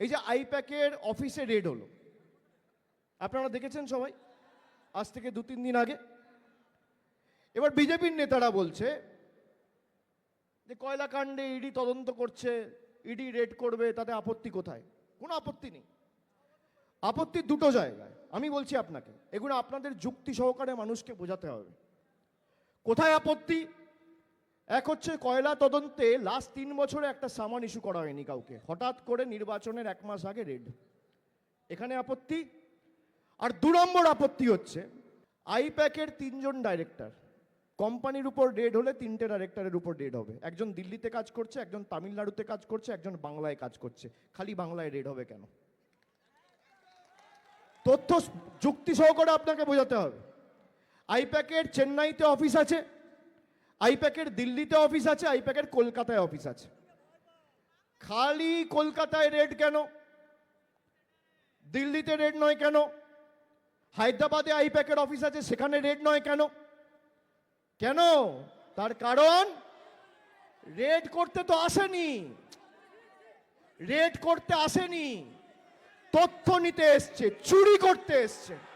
এই যে আইপ্যাকের অফিসে রেড হলো। আপনারা দেখেছেন সবাই? আজ থেকে দু তিন দিন আগে। এবার বিজেপির নেতারা বলছে যে কয়লা কাণ্ডে ইডি তদন্ত করছে, ইডি রেড করবে, তাতে আপত্তি কোথায়? কোনো আপত্তি নেই। আপত্তি দুটো জায়গায়। আমি বলছি আপনাকে, এগুলো আপনাদের যুক্তি সহকারে মানুষকে বোঝাতে হবে। কোথায় আপত্তি? এক হচ্ছে কয়লা তদন্তে লাস্ট তিন বছরে একটা সামান ইস্যু করা হয়নি কাউকে। হঠাৎ করে নির্বাচনের এক মাস আগে রেড এখানে আপত্তি? আর দু নম্বর আপত্তি হচ্ছে আইপ্যাকের তিনজন ডাইরেক্টর কোম্পানির উপর রেড হলে তিনটে ডাইরেক্টরের উপর রেড হবে। একজন দিল্লিতে কাজ করছে, একজন তামিলনাড়ুতে কাজ করছে, একজন বাংলায় কাজ করছে। খালি বাংলায় রেড হবে কেন? তথ্য যুক্তি সহকারে আপনাকে বোঝাতে হবে। আইপ্যাকের চেন্নাইতে অফিস আছে আইপ্যাকের দিল্লিতে অফিস আছে, আইপ্যাকের কলকাতায় অফিস আছে। খালি কলকাতায় রেড কেন? দিল্লিতে রেড নয় কেন? হায়দ্রাবাদে আইপ্যাকের অফিস আছে, সেখানে রেড নয় কেন? কেন? তার কারণ রেড করতে তো আসেনি। রেড করতে আসেনি। তথ্য নিতে এসছে, চুরি করতে এসছে।